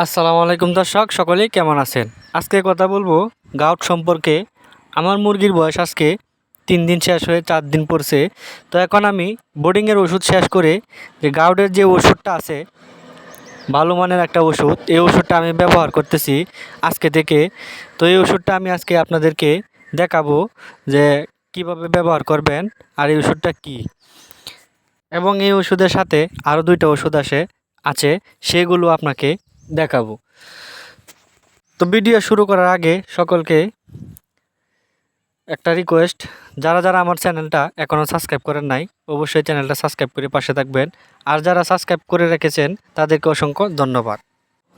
আসসালামু আলাইকুম দর্শক, সকলেই কেমন আছেন? আজকে কথা বলব গাউট সম্পর্কে। আমার মুরগির বয়স আজকে তিন দিন শেষ হয়ে চার দিন পড়ছে। তো এখন আমি বোর্ডিংয়ের ওষুধ শেষ করে যে গাউটের যে ওষুধটা আছে, ভালো মানের একটা ওষুধ, এই ওষুধটা আমি ব্যবহার করতেছি আজকে থেকে। তো এই ওষুধটা আমি আজকে আপনাদেরকে দেখাবো যে কীভাবে ব্যবহার করবেন আর এই ওষুধটা কী। এবং এই ওষুধের সাথে আরও দুইটা ওষুধ আসে, আছে, সেগুলো আপনাকে দেখাবো। তো ভিডিও শুরু করার আগে সকলকে একটা রিকোয়েস্ট যারা যারা আমার চ্যানেলটা এখনও সাবস্ক্রাইব করেন নাই, অবশ্যই চ্যানেলটা সাবস্ক্রাইব করে পাশে থাকবেন। আর যারা সাবস্ক্রাইব করে রেখেছেন, তাদেরকে অসংখ্য ধন্যবাদ।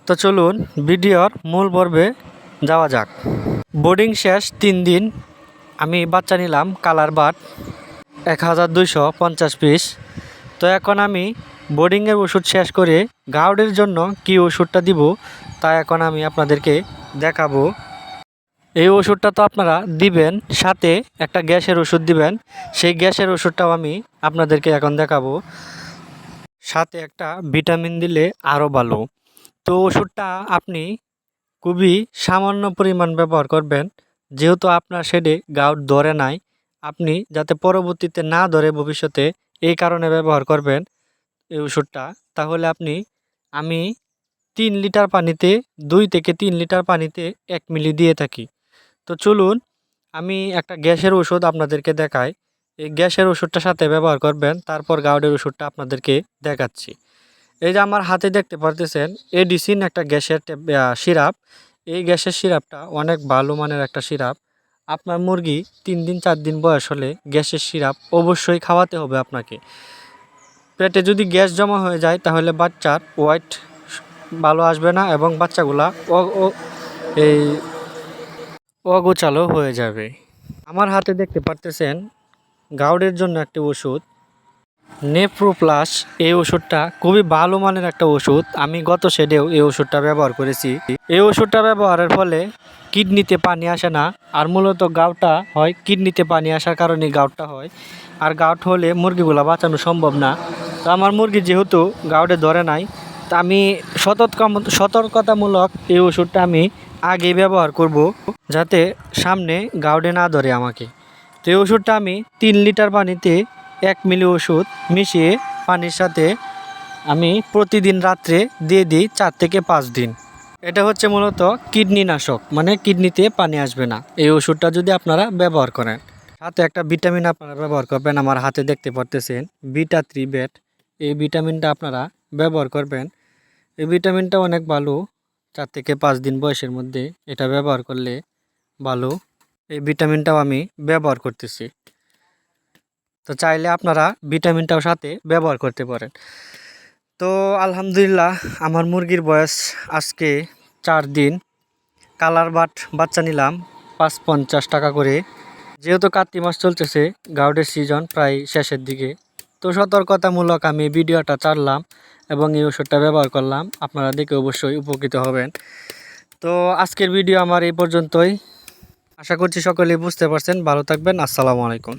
তো চলুন, ভিডিওর মূল পর্বে যাওয়া যাক। বোর্ডিং শেষ তিন দিন, আমি বাচ্চা নিলাম কালার বাট এক হাজার দুইশো পঞ্চাশ পিস তো এখন আমি বোর্ডিংয়ের ওষুধ শেষ করে গাউডের জন্য কি ওষুধটা দিব তা এখন আমি আপনাদেরকে দেখাবো। এই ওষুধটা তো আপনারা দিবেন, সাথে একটা গ্যাসের ওষুধ দিবেন। সেই গ্যাসের ওষুধটাও আমি আপনাদেরকে এখন দেখাবো। সাথে একটা ভিটামিন দিলে আরও ভালো। তো ওষুধটা আপনি খুবই সামান্য পরিমাণ ব্যবহার করবেন। যেহেতু আপনার শেডে গাউট ধরে নাই, আপনি যাতে পরবর্তীতে না ধরে ভবিষ্যতে এই কারণে ব্যবহার করবেন। এই ওষুধটা, তাহলে আপনি, আমি তিন লিটার পানিতে, দুই থেকে তিন লিটার পানিতে এক মিলি দিয়ে থাকি। তো চলুন, আমি একটা গ্যাসের ওষুধ আপনাদেরকে দেখাই। এই গ্যাসের ওষুধটার সাথে ব্যবহার করবেন, তারপর গাউডের ওষুধটা আপনাদেরকে দেখাচ্ছি। এই যে আমার হাতে দেখতে পারতেছেন, এডিসিন একটা গ্যাসের সিরাপ। এই গ্যাসের সিরাপটা অনেক ভালো মানের একটা সিরাপ। আপনার মুরগি তিন দিন, চার দিন বয়স হলে গ্যাসের সিরাপ অবশ্যই খাওয়াতে হবে আপনাকে। পেটে যদি গ্যাস জমা হয়ে যায়, তাহলে বাচ্চার ওয়াইট ভালো আসবে না এবং বাচ্চাগুলা ও ও- এই অগোচালো হয়ে যাবে। আমার হাতে দেখতে পারতেছেন গাউডের জন্য একটি ওষুধ। নেপ্রো প্লাস এই ওষুধটা খুবই ভালো মানের একটা ওষুধ। আমি গত শেডেও এই ওষুধটা ব্যবহার করেছি। এই ওষুধটা ব্যবহারের ফলে কিডনিতে পানি আসে না, আর মূলত গাউটা হয় কিডনিতে পানি আসার কারণে গাউটটা হয়। আর গাউট হলে মুরগিগুলো বাঁচানো সম্ভব না। তো আমার মুরগি যেহেতু গাউটে ধরে নাই, তা আমি সতর্ক সতর্কতামূলক এই ওষুধটা আমি আগে ব্যবহার করব যাতে সামনে গাউডে না ধরে আমাকে। তো এই ওষুধটা আমি তিন লিটার পানিতে এক মিলি ওষুধ মিশিয়ে পানির সাথে আমি প্রতিদিন রাত্রে দিয়ে দিই চার থেকে পাঁচ দিন। এটা হচ্ছে মূলত কিডনি নাশক মানে কিডনিতে পানি আসবে না। এই ওষুধটা যদি আপনারা ব্যবহার করেন। হাতে একটা ভিটামিন আপনারা ব্যবহার করবেন, আমার হাতে দেখতে পারতেছেন বিটা থ্রি বেট এই ভিটামিনটা আপনারা ব্যবহার করবেন। এই ভিটামিনটা অনেক ভালো, চার থেকে পাঁচ দিন বয়সের মধ্যে এটা ব্যবহার করলে ভালো। এই ভিটামিনটাও আমি ব্যবহার করতেছি। তো চাইলে আপনারা ভিটামিনটাও সাথে ব্যবহার করতে পারেন। তো আলহামদুলিল্লাহ, আমার মুরগির বয়স আজকে চার দিন। কালার বাট বাচ্চা নিলাম পাঁচ পঞ্চাশ টাকা করে। যেহেতু কার্তিক মাস চলতেছে, গাউডের সিজন প্রায় শেষের দিকে। তো সতর্কতামূলক আমি ভিডিওটা ছাড়লাম এবং এই ওষুধটা ব্যবহার করলাম। আপনারা দেখে অবশ্যই উপকৃত হবেন। তো আজকের ভিডিও আমার এই পর্যন্তই। আশা করছি সকলেই বুঝতে পারছেন। ভালো থাকবেন। আসসালামু আলাইকুম।